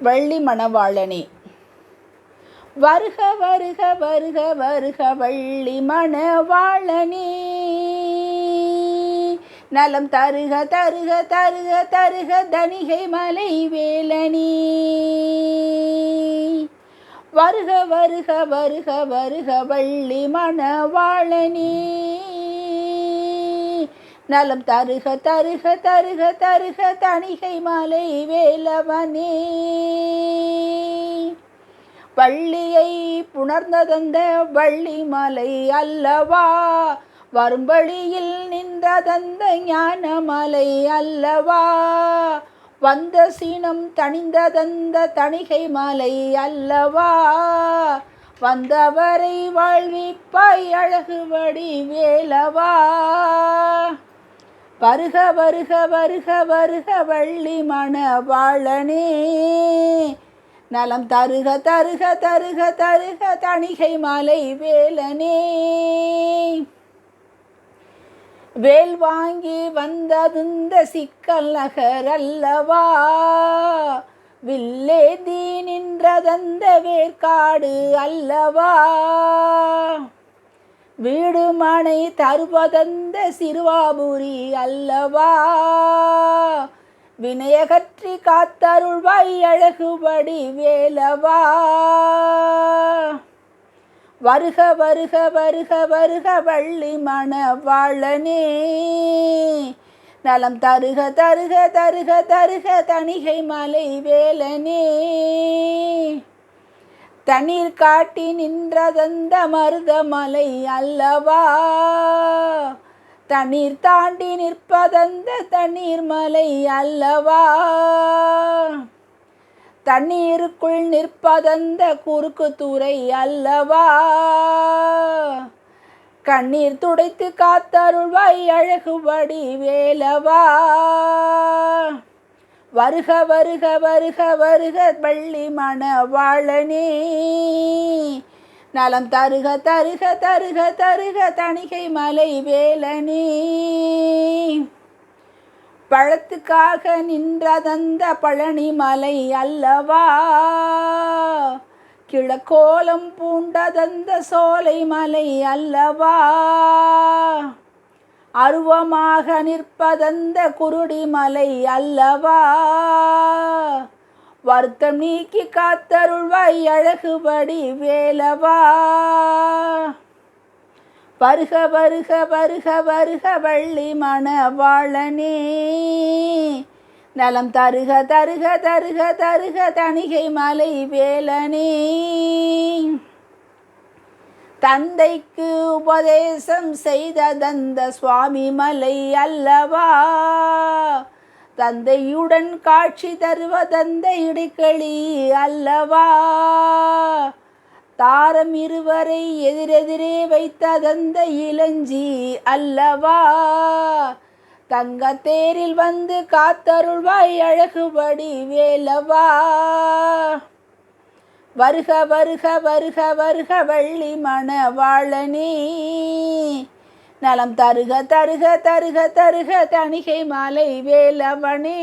வள்ளி மணவாளனே வருக வருக வருக வருக வள்ளி மணவாளனே நலம் தருக தருக தருக தருக தனிகை மலை வேலனே. வருக வருக வருக வருக வள்ளி மணவாளனே நலம் தருக தருக தருக தருக தணிகை மாலை வேலவனே. பள்ளியை புணர்ந்ததந்த வள்ளி மலை அல்லவா? வரும்பழியில் நின்றதந்த ஞான மலை அல்லவா? வந்த சீனம் தணிந்ததந்த தணிகை மலை அல்லவா? வந்தவரை வாழ்விப்பாய் அழகுபடி வேலவா? வருக வருக வருக வருக வள்ளி மணவாளனே நலம் தருக தருக தருக தருக தணிகை மாலை வேலனே. வேல் வாங்கி வந்ததுந்த சிக்கல் நகர் அல்லவா? வில்லேதி நின்றதந்த வேர்க்காடு அல்லவா? வீடு மனை தருவதந்த சிறுவாபுரி அல்லவா? வினயகற்றி காத்தருள்வாய் அழகுபடி வேலவா? வருக வருக வருக வருக வள்ளி மணவாளனே. நலம் தருக தருக தருக தருக தணிகை மலை வேலனே. தண்ணீர் காட்டி நின்றதந்த மருதமலை அல்லவா? தண்ணீர் தாண்டி நிற்பதந்த தண்ணீர் மலை அல்லவா? தண்ணீருக்குள் நிற்பதந்த குறுக்கு துறை அல்லவா? கண்ணீர் துடைத்து காத்தருள்வாய் அழகுபடி வேலவா வருக வருக வருக வருக வள்ளி மணவாளனே நலம் தருக தருக தருக தருக தணிகை மலை வேலனே. பழத்துக்காக நின்றதந்த பழனி மலை அல்லவா? கிழக்கோலம் பூண்டதந்த சோலை மலை அல்லவா? அருவமாக நிற்பதந்த குருடி மலை அல்லவா? வருத்தம் நீக்கி காத்தருள்வாய் அழகுபடி வேலவா? வருக வருக வருக வருக வள்ளி மணவாளனே. நலம் தருக தருக தருக தருக தணிகை மலை வேலனே. தந்தைக்கு உபதேசம் செய்த தந்த சுவாமி மலை அல்லவா? தந்தையுடன் காட்சி தருவதந்த இடுக்களி அல்லவா? தாரம் இருவரை எதிரெதிரே வைத்ததந்த இளஞ்சி அல்லவா? தங்க தேரில் வந்து காத்தருள்வாய் அழகுபடி வேலவா? வருக வருக வருக வருக வள்ளி மணவாளனே நலம் தருக தருக தருக தருக தணிகை மாலை வேலவனே.